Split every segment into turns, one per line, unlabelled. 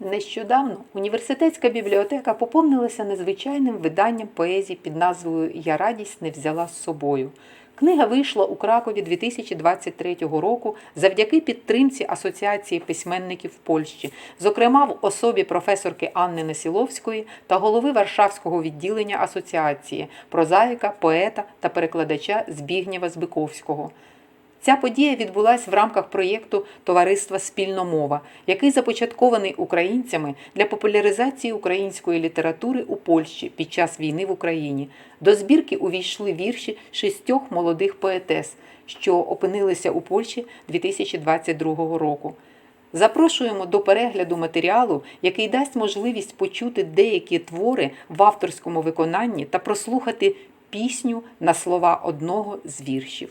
Нещодавно університетська бібліотека поповнилася незвичайним виданням поезії під назвою Я радість не взяла з собою. Книга вийшла у Кракові 2023 року завдяки підтримці Асоціації письменників Польщі, зокрема в особі професорки Анни Несіловської та голови Варшавського відділення асоціації, прозаїка, поета та перекладача Збігнєва Збиковського. Ця подія відбулася в рамках проєкту Товариства Спільна мова, який започаткований українцями для популяризації української літератури у Польщі під час війни в Україні. До збірки увійшли вірші шістьох молодих поетес, що опинилися у Польщі 2022 року. Запрошуємо до перегляду матеріалу, який дасть можливість почути деякі твори в авторському виконанні та прослухати пісню на слова одного з віршів.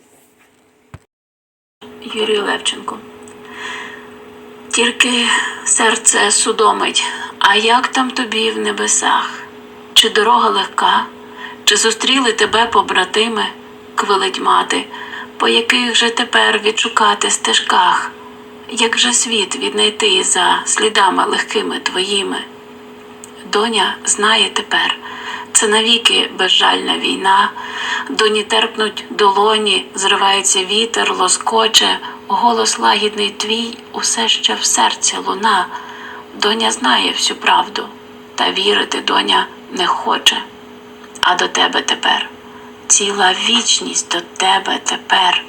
Юрію Левченку. Тільки серце судомить, а як там тобі в небесах? Чи дорога легка, чи зустріли тебе побратими, квилить мати, по яких же тепер відшукати стежках? Як же світ віднайти за слідами легкими твоїми? Доня знає тепер, це навіки безжальна війна. Доні терпнуть долоні, зривається вітер, лоскоче, голос лагідний твій усе ще в серці луна. Доня знає всю правду, та вірити доня не хоче. А до тебе тепер ціла вічність до тебе тепер,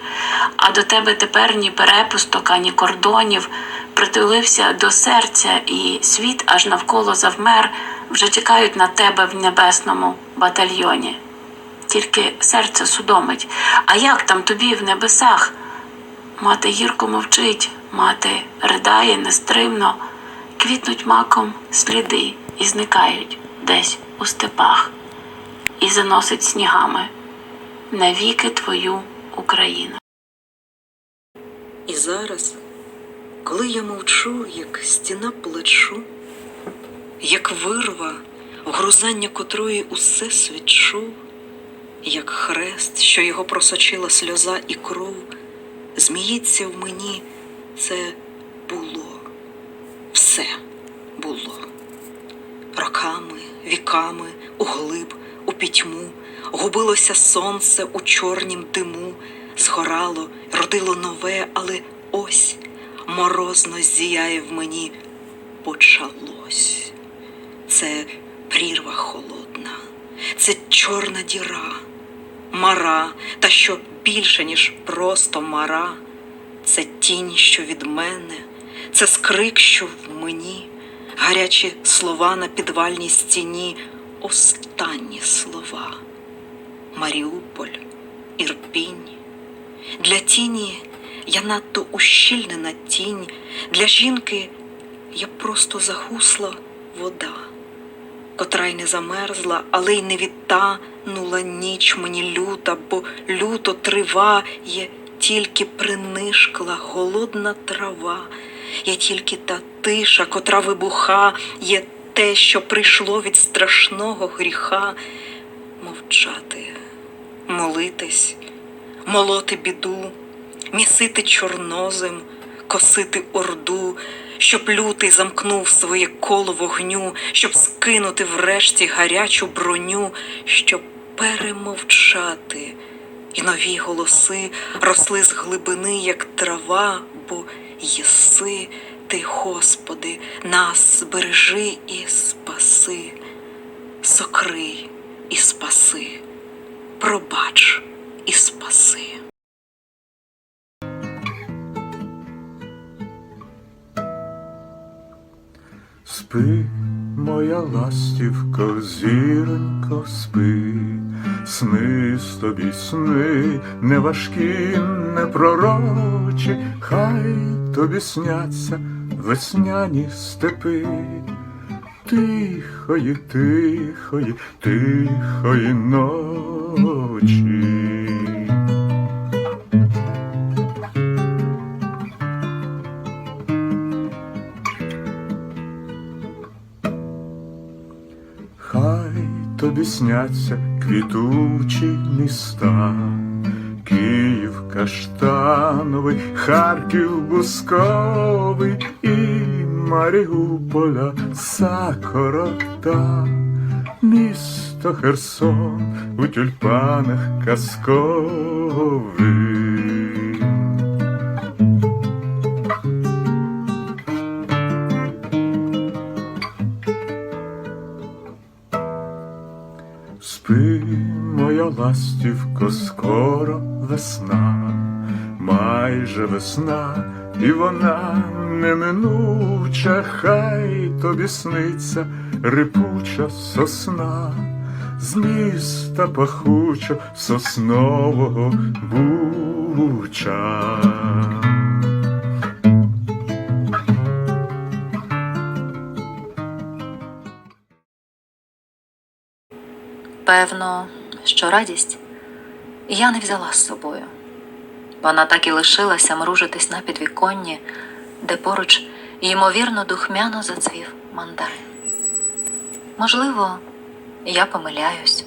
а до тебе тепер ні перепусток, ані кордонів, притулився до серця, і світ аж навколо завмер, вже чекають на тебе в небесному батальйоні. Тільки серце судомить, а як там тобі в небесах? Мати гірко мовчить, мати ридає нестримно, квітнуть маком сліди і зникають десь у степах, і заносить снігами навіки твою Україну.
І зараз, коли я мовчу, як стіна плечу, як вирва, вгрузання котрої усе свідчу, як хрест, що його просочила сльоза і кров, зміється в мені це було, все було. Роками, віками, углиб, у пітьму, губилося сонце у чорнім диму, згорало, родило нове, але ось морозно зіяє в мені, почалось. Це прірва холодна, це чорна діра, мара, та що більше, ніж просто мара, це тінь, що від мене, це скрик, що в мені, гарячі слова на підвальній стіні, останні слова. Маріуполь, Ірпінь. Для тіні я надто ущільнена тінь, для жінки я просто загусла вода, котра й не замерзла, але й не відтанула ніч мені люта, бо люто триває, тільки принишкла голодна трава, є тільки та тиша, котра вибуха, є те, що прийшло від страшного гріха, мовчати, молитись, молоти біду, місити чорнозем, косити орду, щоб лютий замкнув своє коло вогню, щоб скинути врешті гарячу броню, щоб перемовчати. І нові голоси росли з глибини, як трава, бо єси ти, Господи, нас збережи і спаси, сокрий і спаси, пробач і спаси.
Спи, моя ластівко, зіронько, спи, сни з тобі сни, не важкі, не пророчі, хай тобі сняться весняні степи, тихої, тихої, тихої ночі. Сняться квітучі міста, Київ каштановий, Харків бусковий і Маріуполя Сакорота, місто Херсон у тюльпанах казкових. Спи, моя ластівко, скоро весна, майже весна, і вона неминуча, хай тобі сниться рипуча сосна, з міста пахучо соснового буча.
Певно, що радість я не взяла з собою. Вона так і лишилася мружитись на підвіконні, де поруч ймовірно духмяно зацвів мандарин. Можливо, я помиляюсь,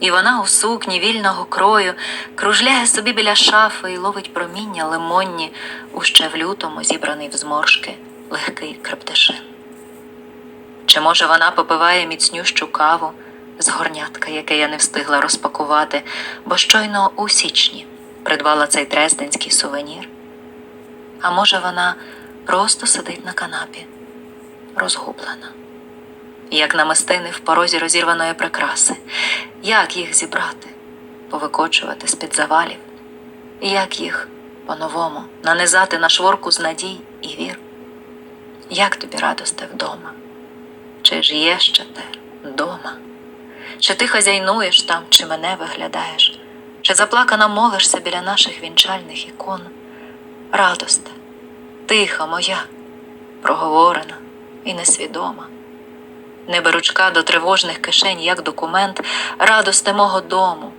і вона у сукні вільного крою кружляє собі біля шафи і ловить проміння лимонні у ще в лютому зібраний в зморшки легкий крептишин. Чи може вона попиває міцнющу каву з горнятка, яке я не встигла розпакувати, бо щойно у січні придбала цей дрезденський сувенір? А може, вона просто сидить на канапі, розгублена, як намистини в порозі розірваної прикраси, як їх зібрати, повикочувати з-під завалів, як їх по-новому нанизати на шворку з надій і вір? Як тобі радосте вдома? Чи ж є ще те дома? Чи ти хазяйнуєш там, чи мене виглядаєш, чи заплакано молишся біля наших вінчальних ікон? Радосте, тиха моя, проговорена і несвідома. Не беручка до тривожних кишень, як документ, радосте мого дому,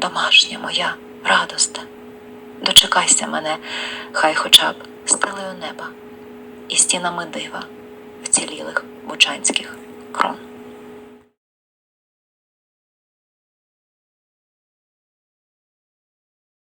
домашня моя радосте. Дочекайся мене, хай хоча б стелею неба і стінами дива вцілілих бучанських крон.